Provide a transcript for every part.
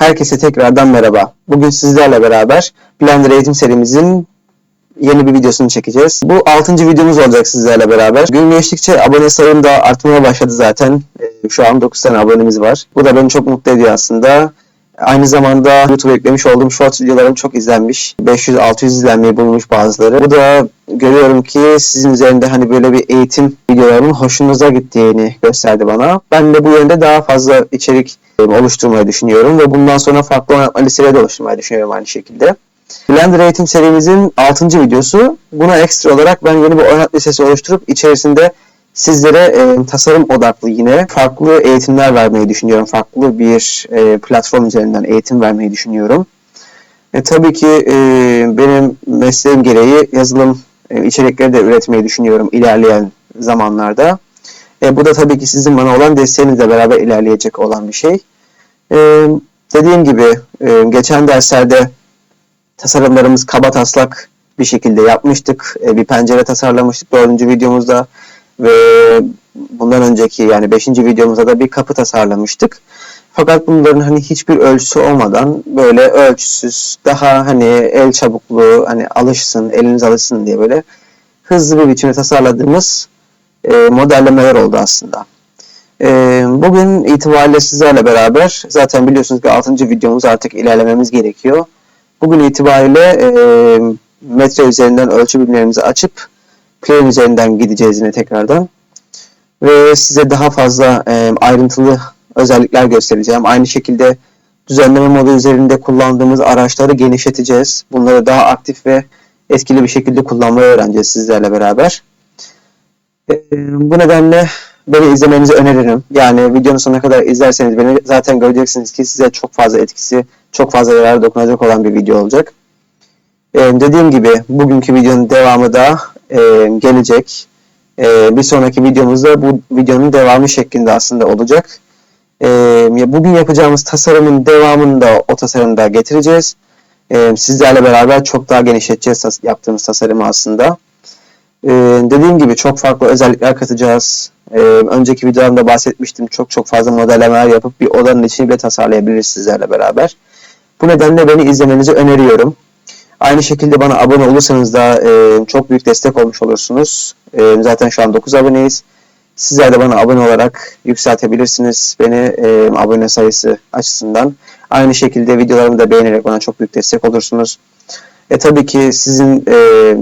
Herkese tekrardan merhaba. Bugün sizlerle beraber Blender eğitim serimizin yeni bir videosunu çekeceğiz. Bu 6. videomuz olacak sizlerle beraber. Gün geçtikçe abone sayım da artmaya başladı zaten. Ee, Şu an 9 tane abonemiz var. Bu da beni çok mutlu ediyor aslında. Aynı zamanda YouTube'a eklemiş olduğum short videolarım çok izlenmiş. 500-600 izlenmeyi bulmuş bazıları. Bu da görüyorum ki sizin üzerinde hani böyle bir eğitim videolarımın hoşunuza gittiğini gösterdi bana. Ben de bu yönde daha fazla içerik e, oluşturmayı düşünüyorum ve bundan sonra farklı oynatma listeleri de oluşturmayı düşünüyorum aynı şekilde. Blender eğitim serimizin 6. videosu. Buna ekstra olarak ben yeni bir oynatma listesi oluşturup içerisinde sizlere e, tasarım odaklı yine farklı eğitimler vermeyi düşünüyorum. Farklı bir e, platform üzerinden eğitim vermeyi düşünüyorum. E, tabii ki e, benim mesleğim gereği yazılım e, içerikleri de üretmeyi düşünüyorum ilerleyen zamanlarda. E, bu da tabii ki sizin bana olan desteğinizle beraber ilerleyecek olan bir şey. E, dediğim gibi e, geçen derslerde tasarımlarımız kaba taslak bir şekilde yapmıştık. E, bir pencere tasarlamıştık dördüncü videomuzda ve bundan önceki yani beşinci videomuzda da bir kapı tasarlamıştık. Fakat bunların hani hiçbir ölçüsü olmadan böyle ölçüsüz, daha hani el çabukluğu, hani alışsın, eliniz alışsın diye böyle hızlı bir biçimde tasarladığımız e, modellemeler oldu aslında. E, bugün itibariyle sizlerle beraber zaten biliyorsunuz ki 6. videomuz artık ilerlememiz gerekiyor. Bugün itibariyle e, metre üzerinden ölçü birimlerimizi açıp plan üzerinden gideceğiz yine tekrardan. Ve size daha fazla e, ayrıntılı özellikler göstereceğim. Aynı şekilde düzenleme modu üzerinde kullandığımız araçları genişleteceğiz. Bunları daha aktif ve etkili bir şekilde kullanmayı öğreneceğiz sizlerle beraber. E, bu nedenle beni izlemenizi öneririm. Yani videonun sonuna kadar izlerseniz beni zaten göreceksiniz ki size çok fazla etkisi, çok fazla yarar dokunacak olan bir video olacak. Ee, dediğim gibi bugünkü videonun devamı da e, gelecek. E, bir sonraki videomuzda bu videonun devamı şeklinde aslında olacak. E, bugün yapacağımız tasarımın devamını da o tasarımda getireceğiz. E, sizlerle beraber çok daha genişleteceğiz tas- yaptığımız tasarımı aslında. E, dediğim gibi çok farklı özellikler katacağız. E, önceki videolarımda bahsetmiştim. Çok çok fazla modellemeler yapıp bir odanın içini bile tasarlayabiliriz sizlerle beraber. Bu nedenle beni izlemenizi öneriyorum. Aynı şekilde bana abone olursanız da e, çok büyük destek olmuş olursunuz. E, zaten şu an 9 aboneyiz. Sizler de bana abone olarak yükseltebilirsiniz beni e, abone sayısı açısından. Aynı şekilde videolarımı da beğenerek bana çok büyük destek olursunuz. E tabii ki sizin e,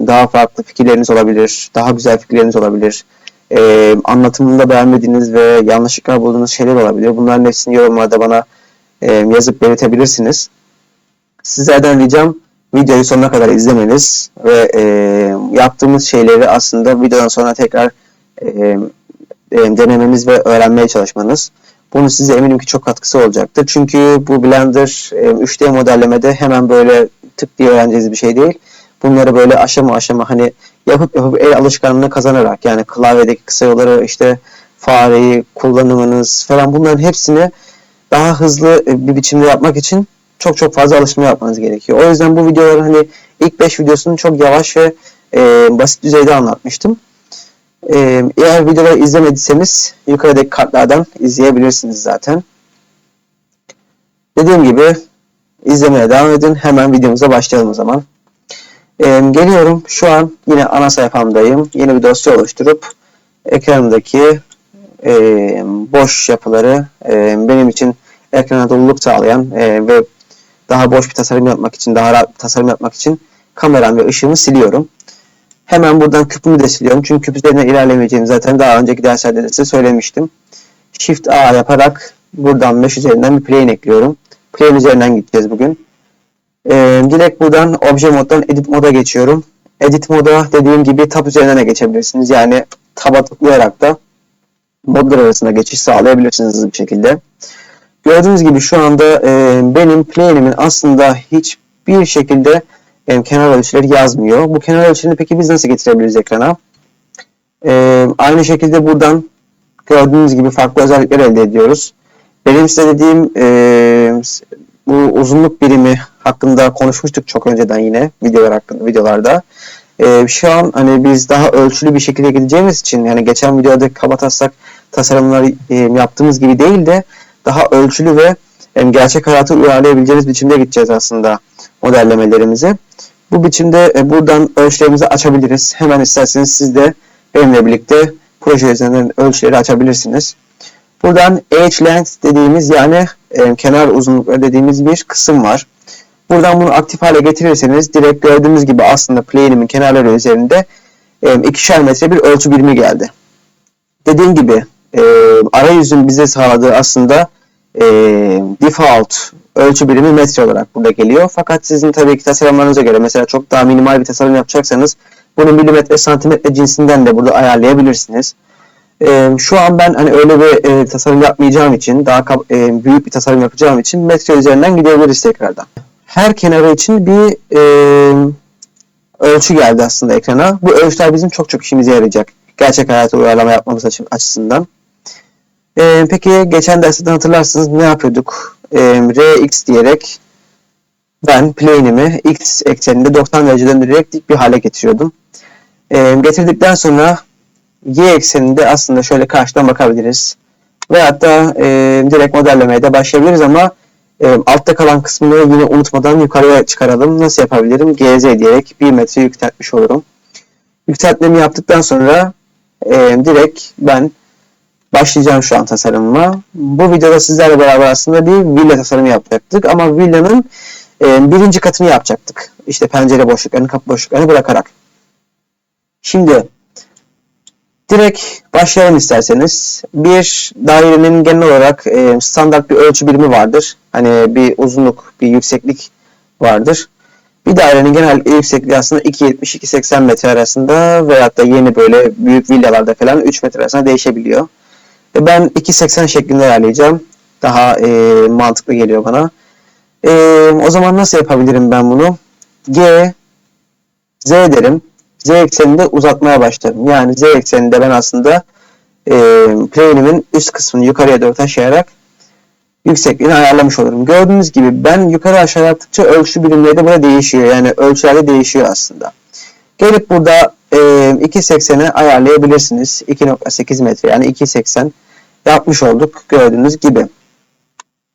daha farklı fikirleriniz olabilir, daha güzel fikirleriniz olabilir. E, anlatımında beğenmediğiniz ve yanlışlıklar bulduğunuz şeyler olabilir. Bunların hepsini yorumlarda bana e, yazıp belirtebilirsiniz. Sizlerden ricam videoyu sonuna kadar izlemeniz ve e, yaptığımız şeyleri aslında videodan sonra tekrar e, e, denemeniz ve öğrenmeye çalışmanız. Bunun size eminim ki çok katkısı olacaktır. Çünkü bu Blender e, 3D modellemede hemen böyle tık diye öğreneceğiniz bir şey değil. Bunları böyle aşama aşama hani yapıp yapıp el alışkanlığını kazanarak yani klavyedeki kısa yolları işte fareyi kullanımınız falan bunların hepsini daha hızlı bir biçimde yapmak için çok çok fazla alışma yapmanız gerekiyor. O yüzden bu videoları hani ilk 5 videosunu çok yavaş ve e, basit düzeyde anlatmıştım. E, eğer videoları izlemediyseniz yukarıdaki kartlardan izleyebilirsiniz zaten. Dediğim gibi izlemeye devam edin. Hemen videomuza başlayalım o zaman. E, geliyorum. Şu an yine ana sayfamdayım. Yeni bir dosya oluşturup ekranımdaki e, boş yapıları e, benim için ekrana doluluk sağlayan e, ve daha boş bir tasarım yapmak için, daha rahat bir tasarım yapmak için kameram ve ışığımı siliyorum. Hemen buradan küpümü de siliyorum. Çünkü küp üzerinden ilerlemeyeceğimi zaten daha önceki derslerde de size söylemiştim. Shift A yaparak buradan mesh üzerinden bir plane ekliyorum. Plane üzerinden gideceğiz bugün. Ee, direkt buradan obje moddan edit moda geçiyorum. Edit moda dediğim gibi tab üzerinden de geçebilirsiniz. Yani taba tıklayarak da modlar arasında geçiş sağlayabilirsiniz bir şekilde. Gördüğünüz gibi şu anda e, benim plane'imin aslında hiçbir şekilde e, kenar ölçüleri yazmıyor. Bu kenar ölçülerini peki biz nasıl getirebiliriz ekrana? E, aynı şekilde buradan gördüğünüz gibi farklı özellikler elde ediyoruz. Benim size dediğim e, bu uzunluk birimi hakkında konuşmuştuk çok önceden yine videolar hakkında videolarda. E, şu an hani biz daha ölçülü bir şekilde gideceğimiz için yani geçen videoda kaba taslak tasarımları e, yaptığımız gibi değil de daha ölçülü ve gerçek hayata uyarlayabileceğiniz biçimde gideceğiz aslında modellemelerimizi. Bu biçimde e, buradan ölçülerimizi açabiliriz. Hemen isterseniz siz de benimle birlikte proje üzerinden ölçüleri açabilirsiniz. Buradan edge length dediğimiz yani e, kenar uzunlukları dediğimiz bir kısım var. Buradan bunu aktif hale getirirseniz direkt gördüğümüz gibi aslında plane'imin kenarları üzerinde e, ikişer metre bir ölçü birimi geldi. Dediğim gibi e, arayüzün bize sağladığı aslında e, default ölçü birimi metre olarak burada geliyor. Fakat sizin tabii ki tasarımlarınıza göre mesela çok daha minimal bir tasarım yapacaksanız bunu milimetre santimetre cinsinden de burada ayarlayabilirsiniz. E, şu an ben hani öyle bir e, tasarım yapmayacağım için daha e, büyük bir tasarım yapacağım için metre üzerinden gidebiliriz tekrardan. Her kenarı için bir e, ölçü geldi aslında ekrana. Bu ölçüler bizim çok çok işimize yarayacak. Gerçek hayata uyarlama yapmamız açısından. E, peki geçen dersten hatırlarsınız ne yapıyorduk? E, Rx diyerek ben plane'imi x ekseninde 90 derece döndürerek dik bir hale getiriyordum. E, getirdikten sonra y ekseninde aslında şöyle karşıdan bakabiliriz. Veyahut da e, direkt modellemeye de başlayabiliriz ama e, altta kalan kısmını yine unutmadan yukarıya çıkaralım. Nasıl yapabilirim? GZ diyerek 1 metre yükseltmiş olurum. Yükseltmemi yaptıktan sonra e, direkt ben başlayacağım şu an tasarımıma. Bu videoda sizlerle beraber aslında bir villa tasarımı yapacaktık ama villanın e, birinci katını yapacaktık. İşte pencere boşluklarını, kapı boşluklarını bırakarak. Şimdi direkt başlayalım isterseniz. Bir dairenin genel olarak e, standart bir ölçü birimi vardır. Hani bir uzunluk, bir yükseklik vardır. Bir dairenin genel yüksekliği aslında 2.70-2.80 metre arasında veyahut da yeni böyle büyük villalarda falan 3 metre arasında değişebiliyor. E ben 2.80 şeklinde ayarlayacağım. Daha e, mantıklı geliyor bana. E, o zaman nasıl yapabilirim ben bunu? G, Z derim. Z ekseninde uzatmaya başlarım. Yani Z ekseninde ben aslında e, plane'imin üst kısmını yukarıya doğru taşıyarak yüksekliğini ayarlamış olurum. Gördüğünüz gibi ben yukarı aşağı yaptıkça ölçü birimleri de burada değişiyor. Yani ölçüler de değişiyor aslında. Gelip burada e, 2.80'e ayarlayabilirsiniz. 2.8 metre yani 2.80 yapmış olduk gördüğünüz gibi.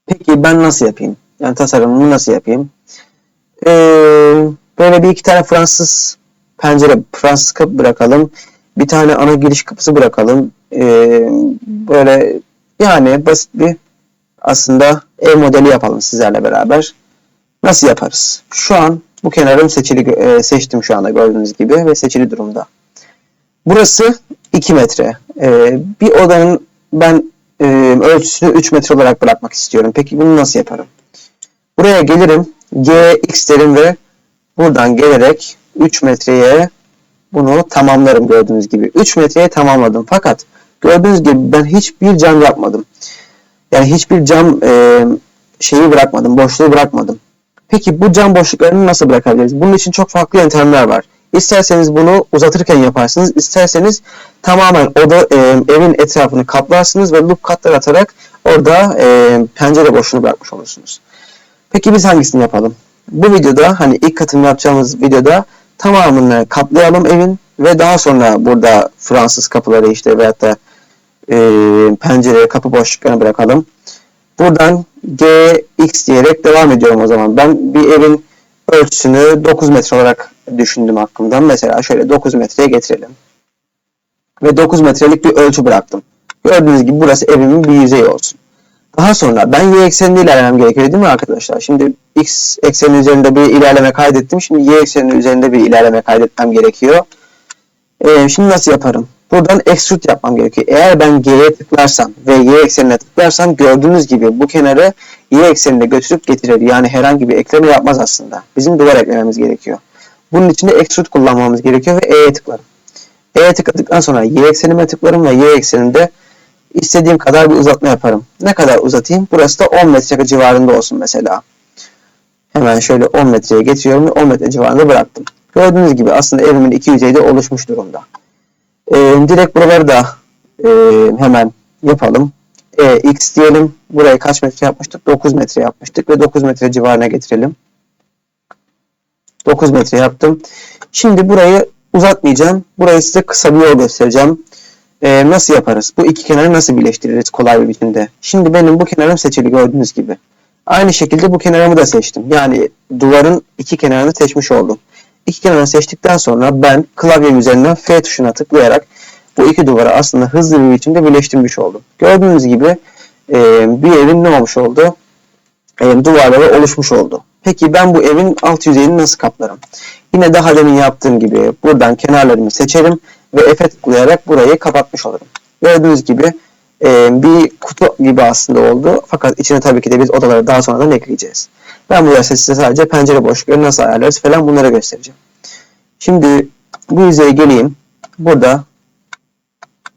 Peki ben nasıl yapayım? Yani tasarımımı nasıl yapayım? Ee, böyle bir iki tane Fransız pencere, Fransız kapı bırakalım. Bir tane ana giriş kapısı bırakalım. Ee, böyle yani basit bir aslında ev modeli yapalım sizlerle beraber. Nasıl yaparız? Şu an bu kenarım seçili e, seçtim şu anda gördüğünüz gibi ve seçili durumda. Burası 2 metre. E, bir odanın ben e, ölçüsünü 3 metre olarak bırakmak istiyorum. Peki bunu nasıl yaparım? Buraya gelirim. Gx derim ve buradan gelerek 3 metreye bunu tamamlarım gördüğünüz gibi. 3 metreye tamamladım. Fakat gördüğünüz gibi ben hiçbir cam yapmadım. Yani hiçbir cam e, şeyi bırakmadım, boşluğu bırakmadım. Peki bu cam boşluklarını nasıl bırakabiliriz? Bunun için çok farklı yöntemler var. İsterseniz bunu uzatırken yaparsınız, isterseniz tamamen oda e, evin etrafını kaplarsınız ve loop katlar atarak orada e, pencere boşluğunu bırakmış olursunuz. Peki biz hangisini yapalım? Bu videoda hani ilk katını yapacağımız videoda tamamını kaplayalım evin ve daha sonra burada Fransız kapıları işte veyahut da e, pencereye kapı boşluklarını bırakalım. Buradan GX diyerek devam ediyorum o zaman. Ben bir evin ölçüsünü 9 metre olarak düşündüm aklımdan. Mesela şöyle 9 metreye getirelim. Ve 9 metrelik bir ölçü bıraktım. Gördüğünüz gibi burası evimin bir yüzeyi olsun. Daha sonra ben y ekseninde ilerlemem gerekiyor değil mi arkadaşlar? Şimdi x eksenin üzerinde bir ilerleme kaydettim. Şimdi y eksenin üzerinde bir ilerleme kaydetmem gerekiyor. Ee, şimdi nasıl yaparım? Buradan extrude yapmam gerekiyor. Eğer ben G'ye tıklarsam ve Y eksenine tıklarsam gördüğünüz gibi bu kenarı Y eksenine götürüp getirir. Yani herhangi bir ekleme yapmaz aslında. Bizim duvar eklememiz gerekiyor. Bunun için de extrude kullanmamız gerekiyor ve E'ye tıklarım. E'ye tıkladıktan sonra Y eksenime tıklarım ve Y ekseninde istediğim kadar bir uzatma yaparım. Ne kadar uzatayım? Burası da 10 metre civarında olsun mesela. Hemen şöyle 10 metreye getiriyorum ve 10 metre civarında bıraktım. Gördüğünüz gibi aslında evimin iki yüzeyi de oluşmuş durumda. E, direkt buraları da e, hemen yapalım. E, x diyelim. Burayı kaç metre yapmıştık? 9 metre yapmıştık ve 9 metre civarına getirelim. 9 metre yaptım. Şimdi burayı uzatmayacağım. Burayı size kısa bir yol göstereceğim. Ee, nasıl yaparız? Bu iki kenarı nasıl birleştiririz kolay bir biçimde? Şimdi benim bu kenarım seçili gördüğünüz gibi. Aynı şekilde bu kenarımı da seçtim. Yani duvarın iki kenarını seçmiş oldum. İki kenarını seçtikten sonra ben klavye üzerinden F tuşuna tıklayarak bu iki duvarı aslında hızlı bir biçimde birleştirmiş oldum. Gördüğünüz gibi e, bir evin ne olmuş oldu? E, duvarları oluşmuş oldu. Peki ben bu evin alt yüzeyini nasıl kaplarım? Yine daha demin yaptığım gibi buradan kenarlarımı seçerim ve F'e tıklayarak burayı kapatmış olurum. Gördüğünüz gibi e, bir kutu gibi aslında oldu. Fakat içine tabii ki de biz odaları daha sonradan ekleyeceğiz. Ben bu derste size sadece pencere boşlukları nasıl ayarlarız falan bunları göstereceğim. Şimdi bu yüzeye geleyim. Burada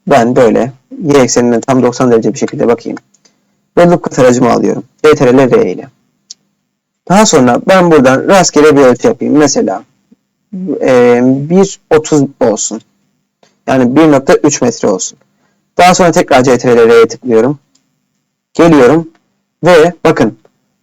ben böyle y ekseninden tam 90 derece bir şekilde bakayım. Ve loop kat alıyorum. CTRL R ile. Daha sonra ben buradan rastgele bir ölçü yapayım. Mesela e, 1.30 olsun. Yani 1.3 metre olsun. Daha sonra tekrar CTRL R'ye tıklıyorum. Geliyorum ve bakın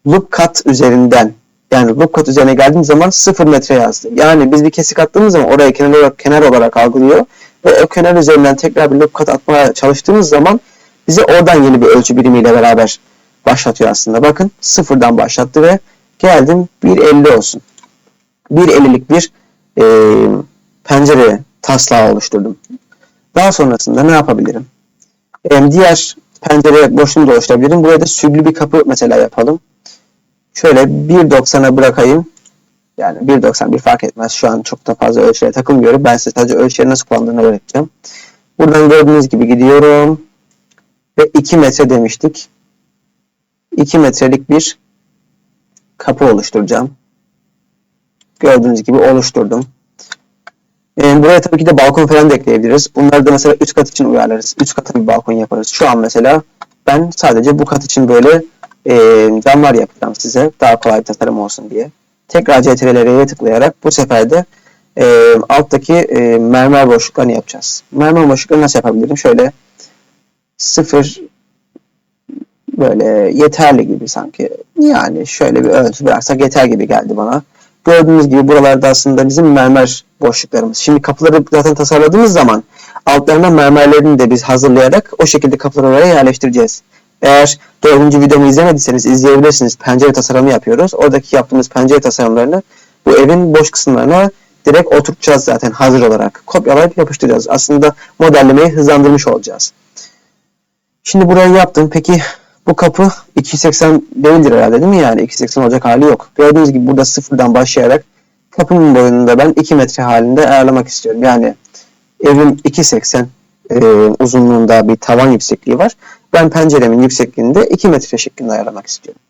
loop kat üzerinden yani loop kat üzerine geldiğim zaman 0 metre yazdı. Yani biz bir kesik attığımız zaman oraya kenar olarak, kenar olarak algılıyor ve o kenar üzerinden tekrar bir loop kat atmaya çalıştığımız zaman bize oradan yeni bir ölçü birimiyle beraber başlatıyor aslında. Bakın sıfırdan başlattı ve geldim 1.50 olsun. 1.50'lik bir e, pencere taslağı oluşturdum. Daha sonrasında ne yapabilirim? E, diğer pencere boşluğunu da oluşturabilirim. Buraya da süglü bir kapı mesela yapalım. Şöyle 1.90'a bırakayım. Yani 1.90 bir fark etmez. Şu an çok da fazla ölçüye takılmıyorum. Ben size sadece ölçüleri nasıl kullandığını öğreteceğim. Buradan gördüğünüz gibi gidiyorum. Ve 2 metre demiştik. 2 metrelik bir kapı oluşturacağım. Gördüğünüz gibi oluşturdum. E, buraya tabii ki de balkon falan da ekleyebiliriz. Bunları da mesela üst kat için uyarlarız. Üst kata bir balkon yaparız. Şu an mesela ben sadece bu kat için böyle e, camlar yapacağım size. Daha kolay tasarım olsun diye. Tekrar CTRL'ye tıklayarak bu sefer de e, alttaki e, mermer boşluklarını yapacağız. Mermer boşluklarını nasıl yapabilirim? Şöyle sıfır böyle yeterli gibi sanki. Yani şöyle bir ölçü bıraksak yeter gibi geldi bana. Gördüğünüz gibi buralarda aslında bizim mermer boşluklarımız. Şimdi kapıları zaten tasarladığımız zaman altlarına mermerlerini de biz hazırlayarak o şekilde kapıları oraya yerleştireceğiz. Eğer dördüncü videomu izlemediyseniz izleyebilirsiniz. Pencere tasarımı yapıyoruz. Oradaki yaptığımız pencere tasarımlarını bu evin boş kısımlarına direkt oturtacağız zaten hazır olarak. Kopyalayıp yapıştıracağız. Aslında modellemeyi hızlandırmış olacağız. Şimdi burayı yaptım. Peki bu kapı 280 değildir herhalde değil mi yani? 280 olacak hali yok. Gördüğünüz gibi burada sıfırdan başlayarak kapının boyunu da ben 2 metre halinde ayarlamak istiyorum. Yani evim 2.80 e, uzunluğunda bir tavan yüksekliği var. Ben penceremin yüksekliğini de 2 metre şeklinde ayarlamak istiyorum.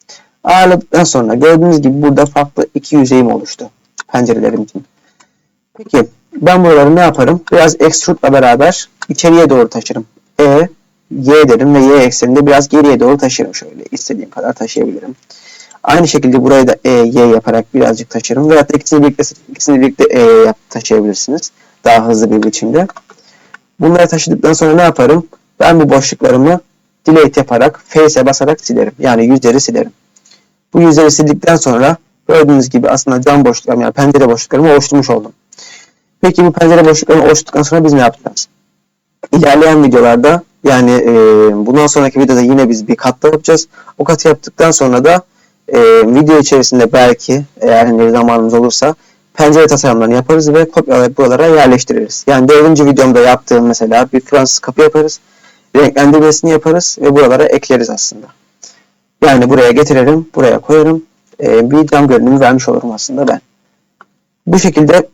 Ayarladıktan sonra gördüğünüz gibi burada farklı iki yüzeyim oluştu pencerelerim için. Peki ben buraları ne yaparım? Biraz extrude'la beraber içeriye doğru taşırım. E, Y derim ve Y ekseninde biraz geriye doğru taşırım şöyle. istediğim kadar taşıyabilirim. Aynı şekilde burayı da E, Y yaparak birazcık taşırım. Veyahut da ikisini birlikte, ikisini birlikte E yap, taşıyabilirsiniz. Daha hızlı bir biçimde. Bunları taşıdıktan sonra ne yaparım? Ben bu boşluklarımı delete yaparak face'e basarak silerim. Yani yüzleri silerim. Bu yüzleri sildikten sonra gördüğünüz gibi aslında cam boşluklarım yani pencere boşluklarımı oluşturmuş oldum. Peki bu pencere boşluklarını oluşturduktan sonra biz ne yapacağız? İlerleyen videolarda yani e, bundan sonraki videoda yine biz bir kat yapacağız. O katı yaptıktan sonra da e, video içerisinde belki eğer hani zamanımız olursa pencere tasarımlarını yaparız ve kopyalayıp buralara yerleştiririz. Yani dördüncü videomda yaptığım mesela bir Fransız kapı yaparız. Renklendirmesini yaparız ve buralara ekleriz aslında. Yani buraya getiririm, buraya koyarım. E, bir cam görünümü vermiş olurum aslında ben. Bu şekilde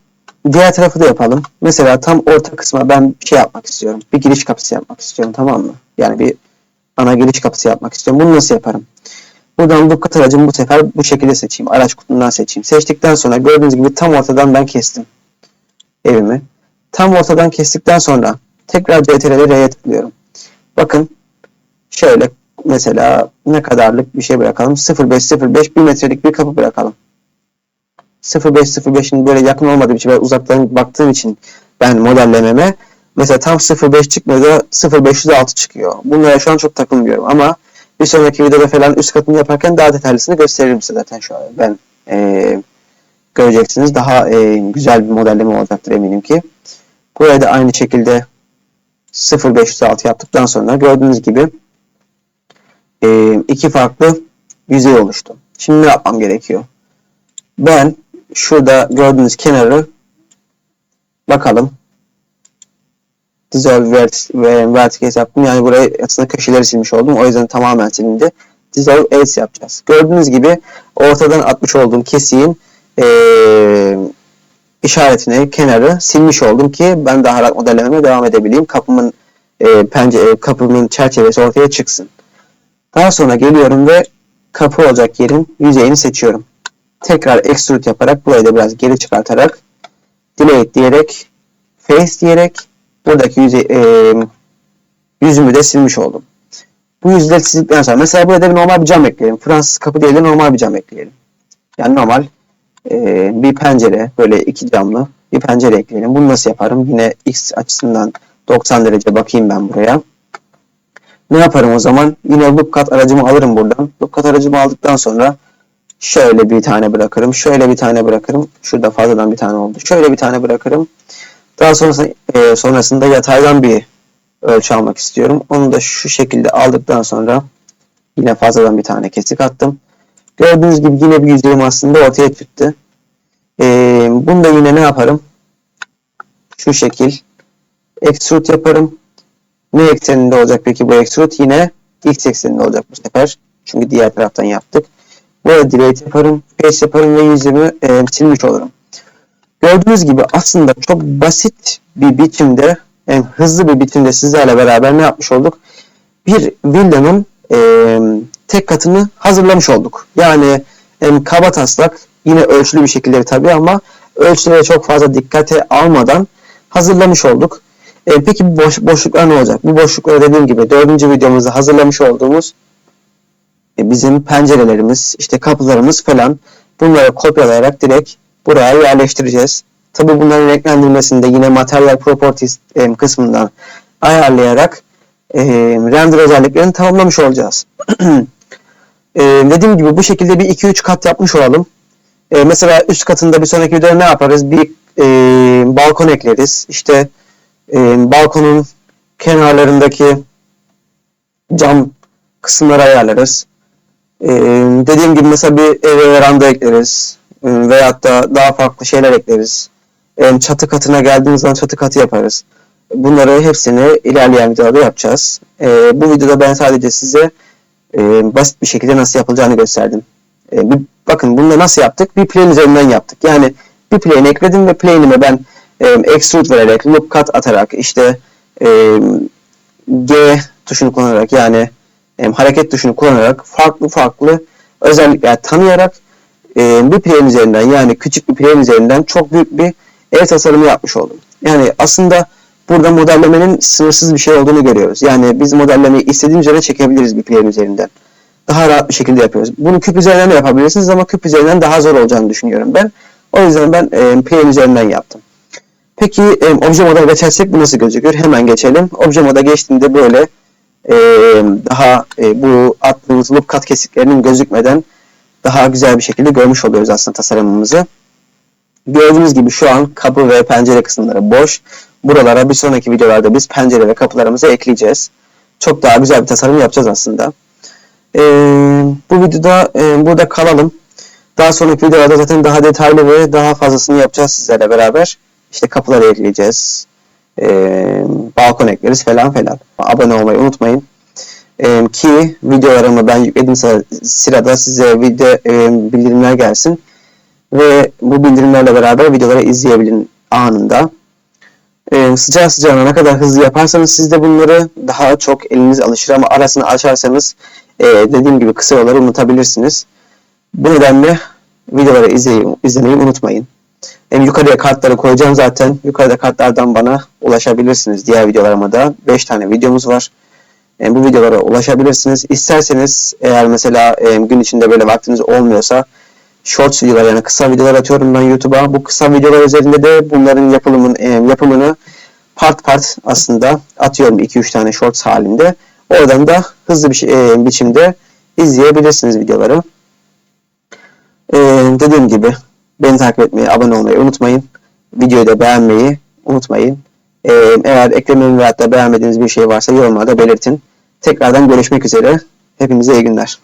diğer tarafı da yapalım. Mesela tam orta kısma ben bir şey yapmak istiyorum. Bir giriş kapısı yapmak istiyorum tamam mı? Yani bir ana giriş kapısı yapmak istiyorum. Bunu nasıl yaparım? Buradan bu kat aracımı bu sefer bu şekilde seçeyim. Araç kutumdan seçeyim. Seçtikten sonra gördüğünüz gibi tam ortadan ben kestim evimi. Tam ortadan kestikten sonra tekrar CTRL R'ye tıklıyorum. Bakın şöyle mesela ne kadarlık bir şey bırakalım. 0505 1 metrelik bir kapı bırakalım. 0505'in böyle yakın olmadığı için ve uzaktan baktığım için ben modellememe mesela tam 05 çıkmıyor da 0506 çıkıyor. Bunlara şu an çok takılmıyorum ama bir sonraki videoda falan üst katını yaparken daha detaylısını gösteririm size zaten şu an. Ben e, göreceksiniz. Daha e, güzel bir modelleme olacaktır eminim ki. Buraya da aynı şekilde 0506 yaptıktan sonra gördüğünüz gibi e, iki farklı yüzey oluştu. Şimdi ne yapmam gerekiyor? Ben şurada gördüğünüz kenarı bakalım. Dissolve vert yaptım. Yani burayı aslında köşeleri silmiş oldum. O yüzden tamamen silindi. Dissolve edge yapacağız. Gördüğünüz gibi ortadan atmış olduğum kesiğin ee, işaretini, kenarı silmiş oldum ki ben daha rahat modellememe devam edebileyim. Kapımın e, pencere, kapımın çerçevesi ortaya çıksın. Daha sonra geliyorum ve kapı olacak yerin yüzeyini seçiyorum. Tekrar extrude yaparak burayı da biraz geri çıkartarak delete diyerek face diyerek buradaki yüzey, e, yüzümü de silmiş oldum. Bu yüzleri sildikten sonra mesela burada bir normal bir cam ekleyelim. Fransız kapı değil de normal bir cam ekleyelim. Yani normal e, bir pencere böyle iki camlı bir pencere ekleyelim. Bunu nasıl yaparım? Yine x açısından 90 derece bakayım ben buraya. Ne yaparım o zaman? Yine loop cut aracımı alırım buradan. Loop cut aracımı aldıktan sonra şöyle bir tane bırakırım. Şöyle bir tane bırakırım. Şurada fazladan bir tane oldu. Şöyle bir tane bırakırım. Daha sonrasında, e, sonrasında yataydan bir ölçü almak istiyorum. Onu da şu şekilde aldıktan sonra yine fazladan bir tane kesik attım. Gördüğünüz gibi yine bir yüzeyim aslında ortaya çıktı. Ee, bunu da yine ne yaparım? Şu şekil extrude yaparım. Ne ekseninde olacak peki bu extrude? Yine x ekseninde olacak bu sefer. Çünkü diğer taraftan yaptık. Burada delete yaparım, paste yaparım ve yüzümü e, silmiş olurum. Gördüğünüz gibi aslında çok basit bir biçimde, yani hızlı bir biçimde sizlerle beraber ne yapmış olduk? Bir villanın e, tek katını hazırlamış olduk. Yani e, kaba taslak yine ölçülü bir şekilde tabii ama ölçülere çok fazla dikkate almadan hazırlamış olduk. E, peki bu boş, boşluklar ne olacak? Bu boşlukları dediğim gibi dördüncü videomuzda hazırlamış olduğumuz e, bizim pencerelerimiz, işte kapılarımız falan bunları kopyalayarak direkt buraya yerleştireceğiz. Tabi bunların renklendirmesini de yine Material Properties e, kısmından ayarlayarak e, render özelliklerini tamamlamış olacağız. e, dediğim gibi bu şekilde bir 2-3 kat yapmış olalım. E, mesela üst katında bir sonraki videoda ne yaparız? Bir e, balkon ekleriz. İşte e, balkonun kenarlarındaki cam kısımları ayarlarız. E, dediğim gibi mesela bir eve veranda ekleriz. E, veyahut da daha farklı şeyler ekleriz. E, çatı katına geldiğimiz zaman çatı katı yaparız. Bunları hepsini ilerleyen videolarda yapacağız. E, bu videoda ben sadece size e, basit bir şekilde nasıl yapılacağını gösterdim. E, bir, bakın bunu nasıl yaptık? Bir plane üzerinden yaptık. Yani bir plane ekledim ve plane'ime ben e, extrude vererek, loop cut atarak, işte e, G tuşunu kullanarak yani e, hareket tuşunu kullanarak farklı farklı özellikler tanıyarak e, bir plane üzerinden yani küçük bir plane üzerinden çok büyük bir ev tasarımı yapmış oldum. Yani aslında burada modellemenin sınırsız bir şey olduğunu görüyoruz. Yani biz modellemeyi istediğimiz yere çekebiliriz bir plane üzerinden. Daha rahat bir şekilde yapıyoruz. Bunu küp üzerinden de yapabilirsiniz ama küp üzerinden daha zor olacağını düşünüyorum ben. O yüzden ben e, plane üzerinden yaptım. Peki e, obje moda geçersek bu nasıl gözüküyor? Hemen geçelim. Obje moda geçtiğinde böyle e, daha e, bu attığımız loop kat kesiklerinin gözükmeden daha güzel bir şekilde görmüş oluyoruz aslında tasarımımızı. Gördüğünüz gibi şu an kapı ve pencere kısımları boş. Buralara bir sonraki videolarda biz pencere ve kapılarımızı ekleyeceğiz. Çok daha güzel bir tasarım yapacağız aslında. Ee, bu videoda e, burada kalalım. Daha sonraki videolarda zaten daha detaylı ve daha fazlasını yapacağız sizlerle beraber. İşte kapıları ekleyeceğiz. Ee, balkon ekleriz falan falan. Abone olmayı unutmayın. Ee, ki videolarımı ben yüklediğim sırada size video e, bildirimler gelsin. Ve bu bildirimlerle beraber videoları izleyebilin anında. Ee, sıcağı sıcağına ne kadar hızlı yaparsanız siz de bunları daha çok eliniz alışır ama arasını açarsanız e, dediğim gibi kısa yolları unutabilirsiniz. Bu nedenle videoları izleyi, izlemeyi unutmayın. Hem yukarıya kartları koyacağım zaten. Yukarıda kartlardan bana ulaşabilirsiniz. Diğer videolarıma da 5 tane videomuz var. Yani bu videolara ulaşabilirsiniz. İsterseniz eğer mesela e, gün içinde böyle vaktiniz olmuyorsa short videolar yani kısa videolar atıyorum ben YouTube'a. Bu kısa videolar üzerinde de bunların yapılımın, e, yapımını part part aslında atıyorum 2-3 tane shorts halinde. Oradan da hızlı bir şey, e, biçimde izleyebilirsiniz videoları. E, dediğim gibi beni takip etmeyi, abone olmayı unutmayın. Videoyu da beğenmeyi unutmayın. E, eğer eklememi veyahut da beğenmediğiniz bir şey varsa yorumlarda belirtin. Tekrardan görüşmek üzere. Hepinize iyi günler.